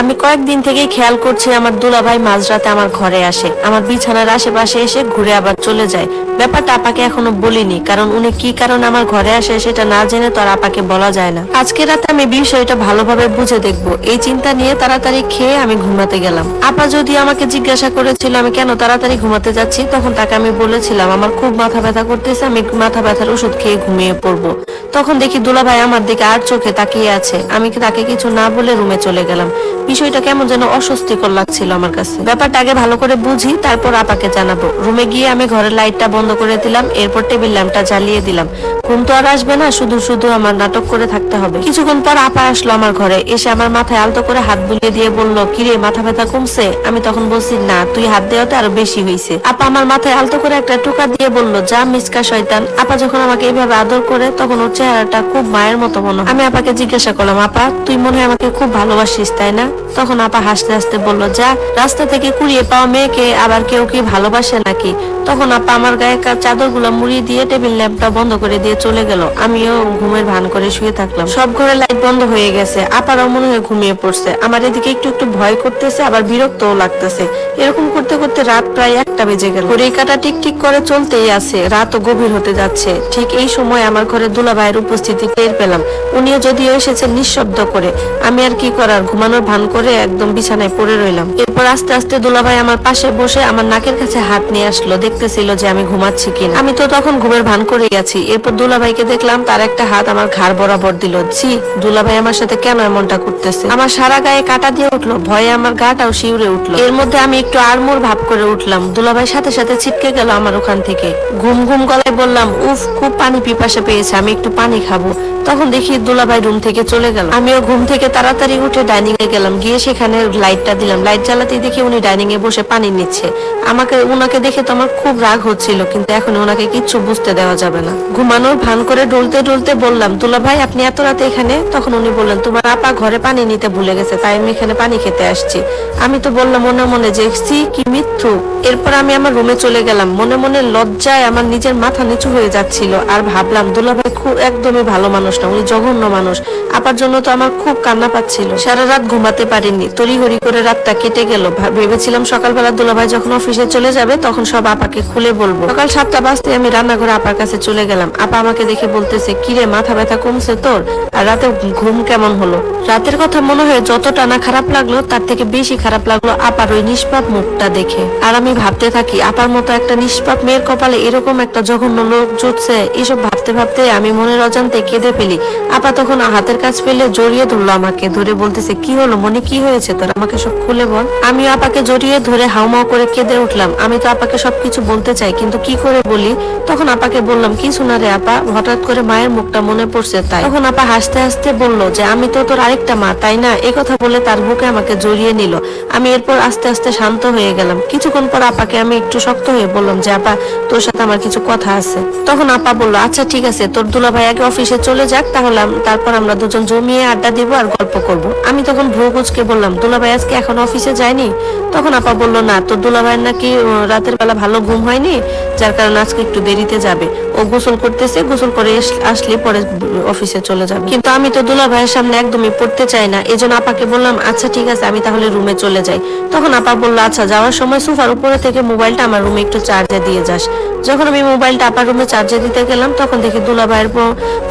আমি কয়েকদিন থেকেই খেয়াল করছি আমার দুলাভাই মাঝরাতে আমার ঘরে আসে। আমার বিছানার আশেপাশে এসে ঘুরে আবার চলে যায়। ব্যাপারটা আপাকে এখনও বলিনি, কারণ উনি কি কারণে আমার ঘরে আসে সেটা না জেনে তো আর আপাকে বলা যায় না। আজকে রাতে আমি বিষয়টা ভালোভাবে বুঝে দেখব। এই চিন্তা নিয়ে তাড়াতাড়ি খেয়ে আমি ঘুমাতে গেলাম। আপা যদি আমাকে জিজ্ঞাসা করেছিল আমি কেন তাড়াতাড়ি ঘুমাতে যাচ্ছি, তখন তাকে আমি বলেছিলাম, আমার খুব মাথা ব্যথা করতেছে, আমি মাথা ব্যথার ওষুধ খেয়ে ঘুমিয়ে পড়ব। তখন দেখি দুলাভাই আমার দিকে আর চোখে তাকিয়ে আছে। আমি তাকে কিছু না বলে রুমে চলে গেলাম। বিষয়টা কেমন যেন অস্বস্তিকর লাগছিল আমার কাছে। ব্যাপারটা আগে ভালো করে বুঝি, তারপর আপাকে জানাব। রুমে গিয়ে আমি ঘরের লাইটটা বন্ধ করে দিলাম, এরপর টেবিল ল্যাম্পটা জ্বালিয়ে দিলাম। ঘুম তো আর আসবে না, শুধু শুধু আমার নাটক করে থাকতে হবে। কিছুক্ষণ পর আপা আসলো আমার ঘরে, এসে আমার মাথায় আলতো করে হাত বুলিয়ে দিয়ে বলল, কিরে, মাথা ব্যথা কমছে? আমি তখন বলছি, না, তুই হাত দেওয়াতে আরও বেশি হয়েছে আপা আমার মাথায় আলতো করে একটা টোকা দিয়ে বলল, যা মিসকা শয়তান। আপা যখন আমাকে এইভাবে আদর করে, তখন ওর চেহারাটা খুব মায়ের মতো মনে। আমি আপাকে জিজ্ঞাসা করলাম, আপা, তুই মনে হয় আমাকে খুব ভালোবাসিস, তাই না? তখন আপা হাসতে হাসতে বলল, যা, রাস্তা থেকে কুড়িয়ে পাওয়া মেয়েকে আবার কেউ কি ভালোবাসে নাকি? তখন আপা আমার গায়ে চাদরগুলো মুড়িয়ে দিয়ে টেবিল ল্যাম্পটা বন্ধ করে দিয়ে চলে গেল। আমিও ঘুমের ভান করে শুয়ে থাকলাম। সব ঘরে লাইট বন্ধ হয়ে গেছে। আপারাও মনে হয় ঘুমিয়ে পড়ছে। আমার এদিকে একটু একটু ভয় করতেছে, আবার বিরক্তও লাগতেছে। এরকম করতে করতে রাত প্রায় একটা বেজে গেল। ঘড়ির কাটা টিক টিক করে চলতেই আছে। রাতও গভীর হতে যাচ্ছে। ঠিক এই সময় আমার ঘরে দুলাভাইয়ের উপস্থিতি টের পেলাম। উনিও যদিও এসেছে নিঃশব্দ করে। আমি আর কি করার? ঘুমানোর ভান করে একদম বিছানায় পড়ে রইলাম। এরপর আস্তে আস্তে দুলাভাই আমার পাশে বসে আমার নাকের কাছে হাত নিয়ে আসলো, দেখতেছিল যে আমি ঘুমাচ্ছি কিনা। আমি তো তখন ঘুমের ভান করে গেছি এরপর দুলাভাইকে দেখলাম তার একটা হাত আমার ঘাড় বরাবর দিল। জি দুলাভাই আমার সাথে কেন এমনটা করতেছে? আমার সারা গায়ে কাটা দিয়ে উঠল, ভয়ে আমার গাটাও শিউরে উঠল। এর মধ্যে আমি একটু আড়মোড় ভাব করে উঠলাম। দুলাভাই সাথে সাথে ছিটকে গেল আমার ওখান থেকে। ঘুম ঘুম গলায় বললাম, উফ, খুব পানি পিপাসা পেয়েছে, আমি একটু পানি খাব। তখন দেখি দুলাভাই রুম থেকে চলে গেল। আমিও ঘুম থেকে তাড়াতাড়ি উঠে ডাইনিং এ গেলাম, গিয়ে সেখানে লাইটটা দিলাম। লাইট জ্বালাতেই দেখি উনি ডাইনিং এ বসে পানি নিচ্ছে। আমাকে উনাকে দেখে তো আমার খুব রাগ হচ্ছিল, কিন্তু এখন ওনাকে কিচ্ছু বুঝতে দেওয়া যাবে না। ঘুমানোর ভান করে ডলতে ডলতে বললাম দুলাভাই আপনি এত রাতে এখানে? তখন উনি বললেন, তোমার আপা ঘরে পানি নিতে ভুলে গেছে, তাই আমি এখানে পানি খেতে আসছি। আমি তো বললাম, মনে মনে যে সি কি মিথ্যু। এরপর আমি আমার রুমে চলে গেলাম। মনে মনে লজ্জায় আমার নিজের মাথা নিচু হয়ে যাচ্ছিল, আর ভাবলাম, দুলা ভাই খুব একদমই ভালো মানুষ না, উনি জঘন্য মানুষ। আপার জন্য তো আমার খুব কান্না পাচ্ছিল। সারা রাত ঘুমাতে পারিনি, তড়িঘড়ি করে রাতটা কেটে গেল। ভা- ভেবেছিলাম সকালবেলা দুলাভাই যখন অফিসে চলে যাবে, তখন সব আপাকে খুলে বলব। সকাল সাতটা বাজতে আমি রান্নাঘরে আপার কাছে চলে গেলাম। আপা আমাকে দেখে বলতেছে, কিরে, মাথা ব্যথা কমছে তোর? আর রাতে ঘুম কেমন হলো? রাতের কথা মনে হয় যতটা না খারাপ লাগল, তার থেকে বেশি খারাপ লাগল আপার ওই নিষ্পাপ মুখটা দেখে। আর আমি ভাবতে থাকি, আপার মতো একটা নিষ্পাপ মেয়ের কপালে এরকম একটা জঘন্য লোক জুটছে, এসব ভাবতে ভাবতে আমি মনের অজান্তে কেঁদে ফেলি। আপা তখন হাতের কাছ পেলে জড়িয়ে ধরলো আমাকে, ধরে বলতেছে, কি হলো মনে? কি হয়েছে? তোর আমাকে সব খুলে বল। আমি আপাকে জড়িয়ে ধরে হাউমাউ করে কেঁদে উঠলাম। আমি তো আপাকে সবকিছু বলতে চাই, কিন্তু কি করে বলি? তখন আপাকে বললাম কি শোনা রে আপা, হঠাৎ করে মায়ের মুখটা মনে পড়ছে তাই। তখন আপা হাসতে হাসতে বলল যে, আমি তো তোর আরেকটা মা, তাই না? এ কথা বলে তার বুকে আমাকে জড়িয়ে নিল। আমি এরপর আস্তে আস্তে শান্ত হয়ে গেলাম। কিছুক্ষণ পর আপাকে আমি একটু শক্ত হয়ে বললাম যে, আপা, তোর সাথে আমার কিছু কথা আছে। তখন আপা বলল আচ্ছা ঠিক আছে, তোর দুলাভাই আগে অফিসে চলে যাক, তাহলে তারপর আমরা দুজন জমিয়ে আড্ডা দিব আর গল্প করব। আমি তখন ভ্রু কুচকে বললাম, দুলাভাই আজকে এখন অফিসে যায়নি? তখন আপা বলল, না, তোর দুলাভাইয়ের নাকি রাতের বেলা ভালো ঘুম হয়নি, যার কারণে আজকে একটু দেরিতে যাবে। ও গোসল করতেছে, গোসল করে আসলে পরে অফিসে চলে যাবে। কিন্তু আমি তো দুলা ভাইয়ের সামনে একদমই পড়তে চাই না। এই জন্য আপাকে বললাম আচ্ছা ঠিক আছে, আমি তাহলে রুমে চলে যাই। তখন আপা বলল আচ্ছা যাওয়ার সময় সোফার উপরে থেকে মোবাইলটা আমার রুমে একটু চার্জে দিয়ে যাস। যখন আমি মোবাইলটা আপার রুমে চার্জে দিতে গেলাম, তখন দেখি দুলা ভাইয়ের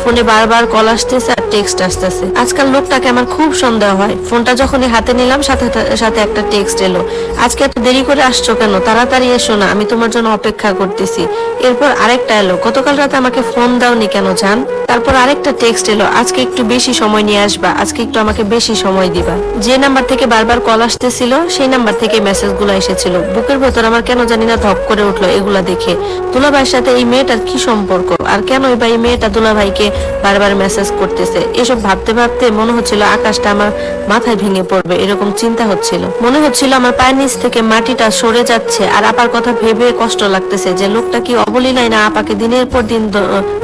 ফোনে বারবার কল আসতেছে আর টেক্সট আসতেছে। আজকাল লোকটাকে আমার খুব সন্দেহ হয়। ফোনটা যখনই হাতে নিলাম, সাথে সাথে একটা টেক্সট এলো। আজকে এত দেরি করে আসছো কেন? তাড়াতাড়ি এসো না, আমি তোমার জন্য অপেক্ষা করতেছি। এরপর আরেকটা এলো, গতকাল রাতে আমাকে ফোন দাওনি কেন, জান? তারপর আরেকটা টেক্সট এলো, আজকে একটু বেশি সময় নিয়ে আসবা, আজকে একটু আমাকে বেশি সময় দিবা। যে নাম্বার থেকে বারবার কল আসতেছিল, সেই নাম্বার থেকে মেসেজগুলো এসেছিল। বুকের ভেতর আমার কেন জানি না ধপ করে উঠল এগুলা দেখে। দুলাভাইয়ের সাথে এই মেয়েটার কি সম্পর্ক? আর কেন বা এই মেয়েটা দুলাভাইকে বারবার মেসেজ করতেছে? এসব ভাবতে ভাবতে মনে হচ্ছিল আকাশটা আমার মাথায় ভেঙে পড়বে, এরকম চিন্তা হচ্ছিল। মনে হচ্ছিল আমার পায়ের নিচ থেকে মাটিটা সরে যাচ্ছে, আর আপার কথা ভেবে কষ্ট লাগতেছে যে লোকটা কি অবলীলায় না আপাকে দিনের পর দিন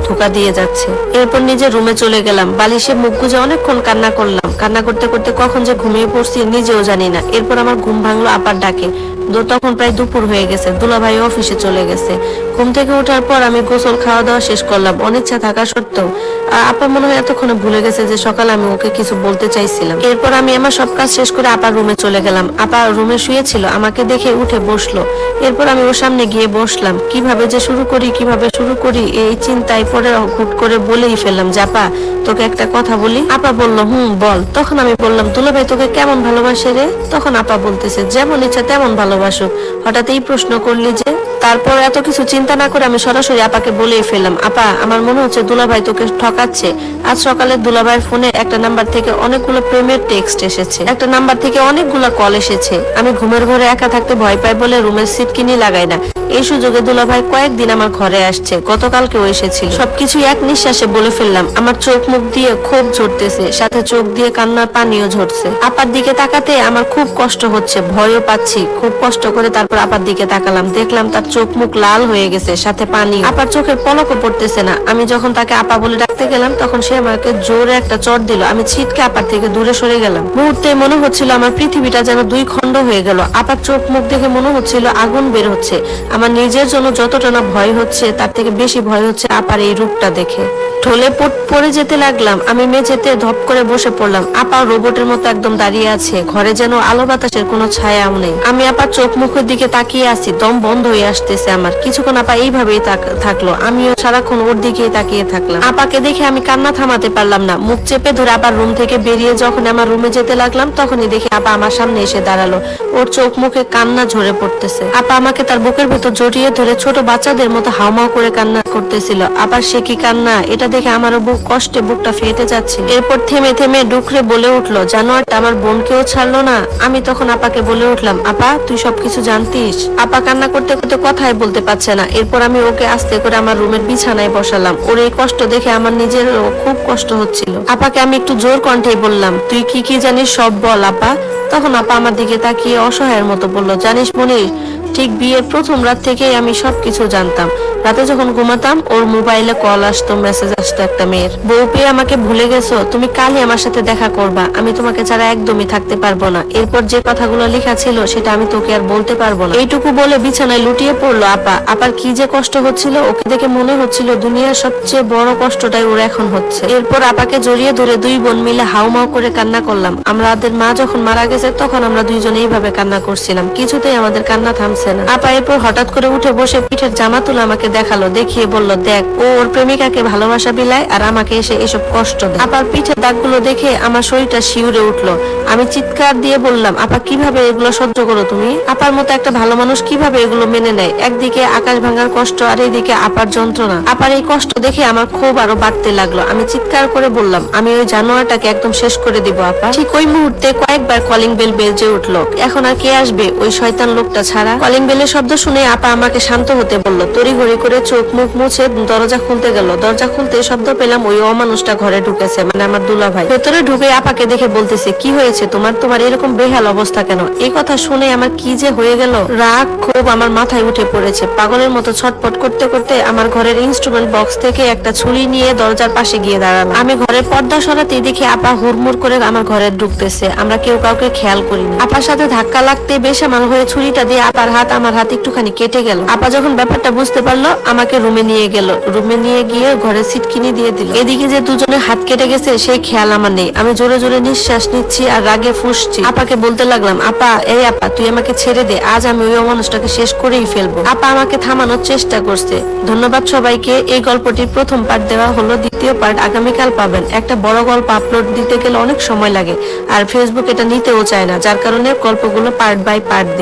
ধোকা দিয়ে যাচ্ছে। এরপর নিজের রুমে চলে গেলাম বালিশে মুখ গুজে অনেকক্ষণ কান্না করলাম। কান্না করতে করতে কখন যে ঘুমিয়ে পড়ছি নিজেও জানি না। এরপর আমার ঘুম ভাঙলো আপার ডাকে। তখন প্রায় দুপুর হয়ে গেছে। দুলাভাই অফিসে চলে গেছে। ঘুম থেকে ওঠার পর আমি গোসল খাওয়া দাওয়া শেষ করলাম। অনিচ্ছা থাকা সত্ত্বেও, আ- আপা মনে হয় এতক্ষণে ভুলে গেছে যে সকালে আমি ওকে কিছু বলতে চাইছিলাম। এরপর আমি আমার সব কাজ শেষ করে আপার রুমে চলে গেলাম। আপা রুমে শুয়েছিল, আমাকে দেখে উঠে বসল। এরপর আমি ওর সামনে গিয়ে বসলাম। কীভাবে যে শুরু করি, কীভাবে শুরু করি, এই চিন্তায় পরে হুট করে বলেই ফেললাম জাপা তোকে একটা কথা বলি। আপা বলল, হুম, বল। তখন আমি বললাম দুলাভাই তোকে কেমন ভালোবাসে রে? তখন আপা বলতেছে, যেমন ইচ্ছা তেমন ভালোবাসো। হঠাৎ এই প্রশ্ন করলি যে, তারপর এত কিছু চিন্তা না করে আমি সরাসরি আপাকে বলেই ফেললাম, আপা, আমার মনে হচ্ছে দুলাভাই তোকে ঠকাচ্ছে। আজ সকালে দুলাভাইয়ের ফোনে একটা নাম্বার থেকে অনেকগুলো প্রেমের টেক্সট এসেছে। একটা নাম্বার থেকে অনেকগুলো কল এসেছে। আমি ঘুমের ঘরে একা থাকতে ভয় পাই বলে রুমের সিট কিনি লাগাই না। এই সুযোগে দুলাভাই কয়েকদিন আমার ঘরে আসছে, গতকালকেও এসেছিল। সবকিছু এক নিঃশ্বাসে বলে ফেললাম, আমার চোখ মুখ দিয়ে ক্ষোভ ঝরতেছে, সাথে চোখ দিয়ে কান্নার পানিও ঝরছে। আপার দিকে তাকাতে আমার খুব কষ্ট হচ্ছে, ভয়ও পাচ্ছি, খুব কষ্ট করে তারপর আপার দিকে তাকালাম। দেখলাম তার চোখ মুখ লাল হয়ে গেছে, সাথে পানি। আপার চোখের পলকও পড়তেছে না, আমি যখন তাকে আপা বলে ডাকতে গেলাম, তখন সে আমাকে জোরে একটা চট দিল, আমি ছিটকে আপার থেকে দূরে সরে গেলাম। মুহূর্তে মনে হচ্ছিল আমার পৃথিবীটা যেন দুই খণ্ড হয়ে গেল, আপার চোখ মুখ দেখে মনে হচ্ছিল আগুন বের হচ্ছে আমার নিজের জন্য যতটা না ভয় হচ্ছে, তার থেকে বেশি ভয় হচ্ছে আপার এই রূপটা দেখে। ঢলে পড়ে যেতে লাগলাম, আমি মেঝেতে ধপ করে বসে পড়লাম। আপা রোবটের মতো একদম দাঁড়িয়ে আছে, ঘরে যেন আলো বাতাসের কোনো ছায়াও নেই। আমি আপার চোখ মুখের দিকে তাকিয়ে আছি, দম বন্ধ হয়ে আসতেছে আমার। কিছুক্ষণ আপা এইভাবেই থাকল, আমিও সারাক্ষণ ওর দিকেই তাকিয়ে থাকলাম। আপাকে দেখে আমি কান্না থামাতে পারলাম না, মুখ চেপে ধরে আবার রুম থেকে বেরিয়ে যখন আমার রুমে যেতে লাগলাম, তখনই দেখি আপা আমার সামনে এসে দাঁড়াল। ওর চোখ মুখে কান্না ঝরে পড়তেছে। আপা আমাকে তার বুকের ভেতর জড়িয়ে ধরে ছোট বাচ্চাদের মতো হাউমাউ করে কান্না করতেছিল। আবার সে কি কান্না? এটা দেখে আমারও বুক কষ্টে বুকটা ফেটে যাচ্ছে। এরপর থেমে থেমে ডুকরে বলে উঠল, জানোয়ারটা আমার বোনকেও ছাড়লো না। আমি তখন আপাকে বলে উঠলাম, আপা, তুই সবকিছু জানতিস? আপা কান্না করতে করতে কথাই বলতে পারছে না। এরপর আমি ওকে আস্তে করে আমার রুমের বিছানায় বসালাম। ওর এই কষ্ট দেখে আমার নিজের খুব কষ্ট হচ্ছিল। আপাকে আমি একটু জোর কণ্ঠে বললাম, তুই কি কি জানিস সব বল, আপা? তখন আপা আমার দিকে তাকিয়ে অসহায়ের মতো বলল, জানিস মনির ঠিক বিয়ের প্রথম রাত থেকেই আমি সবকিছু জানতাম। রাতে যখন ঘুমাতাম, ওর মোবাইলে কল আসতো, মেসেজ আসতো একটা মেয়ের। বউ পেয়ে আমাকে ভুলে গেছো? তুমি কালই আমার সাথে দেখা করবা। আমি তোমাকে ছাড়া একদমই থাকতে পারব না। এরপর যে কথাগুলো লেখা ছিল, সেটা আমি তোকে আর বলতে পারব না। এইটুকু বলে বিছানায় লুটিয়ে পড়ল আপা। আপার কি যে কষ্ট হচ্ছিল, ওকে দেখে মনে হচ্ছিল দুনিয়ার সবচেয়ে বড় কষ্টটাই ওর এখন হচ্ছে। এরপর আপাকে জড়িয়ে ধরে দুই বোন মিলে হাউমাউ করে কান্না করলাম। আমাদের মা যখন মারা গেছে, তখন আমরা দুইজনে এইভাবে কান্না করছিলাম। কিছুতেই আমাদের কান্না থামছে না। আপা এরপর হঠাৎ করে উঠে বসে পিঠের জামা তুলে আমাকে দেখাল, দেখিয়ে বলল, দেখ, ও ওর প্রেমিকাকে ভালোবাসা বিলায় আর আমাকে এসে এসব কষ্ট দেয়। আপার পিঠের দাগগুলো দেখে আমার শরীরটা শিউরে উঠল। আমি চিৎকার দিয়ে বললাম, আপা, কীভাবে এগুলো সহ্য করো তুমি? আপার মতো একটা ভালো মানুষ কীভাবে এগুলো মেনে নেয়? একদিকে আকাশ ভাঙার কষ্ট আর এইদিকে আপার যন্ত্রণা। আপার এই কষ্ট দেখে আমার ক্ষোভ আরও বাড়তে লাগল। আমি চিৎকার করে বললাম, আমি ওই জানোয়ারটাকে একদম শেষ করে দিব, আপা। ঠিক ওই মুহূর্তে কয়েকবার কলিং বেল বেজে উঠল। এখন আর কে আসবে? ওই শয়তান লোকটা ছাড়া? কলিং বেলের শব্দ শুনে আপা আমাকে শান্ত হতে বলল, তড়িঘড়ি করে চোখ মুখ মুছে দরজা খুলতে গেল। দরজা খুলতে শব্দ পেলাম ওই অমানুষটা ঘরে ঢুকেছে মানে আমার দুলা ভাই ভেতরে ঢুকে আপাকে দেখে বলতেছে, কি হয়েছে তোমার? তোমার এরকম বেহাল অবস্থা কেন? এই কথা শুনে আমার কি যে হয়ে গেল? রাগ ক্ষোভ আমার মাথায় উঠে পড়েছে। পাগলের মতো ছটপট করতে করতে আমার ঘরের ইনস্ট্রুমেন্ট বক্স থেকে একটা ছুরি নিয়ে দরজার পাশে গিয়ে দাঁড়ালাম। আমি ঘরের পর্দা সরাতে দেখে আপা হুড়মুড় করে আমার ঘরে ঢুকতেছে। আমরা কেউ কাউকে খেয়াল করিনি। আপার সাথে ধাক্কা লাগতে বেশ আমার হয়ে ছুরিটা দিয়ে আপার হাত আমার হাত একটুখানি কেটে গেল। আপা যখন ব্যাপারটা বুঝতে পারল আমাকে রুমে নিয়ে গেল। রুমে নিয়ে গিয়ে ঘরে সিট কিনে দিয়ে দিল। এদিকে যে দুজনে হাত কেটে গেছে, সেই খেয়াল আমার নেই। আমি জোরে জোরে নিঃশ্বাস নিচ্ছি আর রাগে ফুসছি। আপাকে বলতে লাগলাম, আপা, এই আপা, তুই আমাকে ছেড়ে দে। আজ আমি ওই অমানুষটাকে শেষ করেই ফেলব। আপা আমাকে থামানোর চেষ্টা করছে। ধন্যবাদ সবাইকে। এই গল্পটির প্রথম পার্ট দেওয়া হলো, দ্বিতীয় পার্ট আগামীকাল পাবেন। একটা বড় গল্প আপলোড দিতে গেলে অনেক সময় লাগে। আর ফেসবুক এটা নিতেও চায় না, যার কারণে গল্পগুলো পার্ট বাই পার্ট দিই।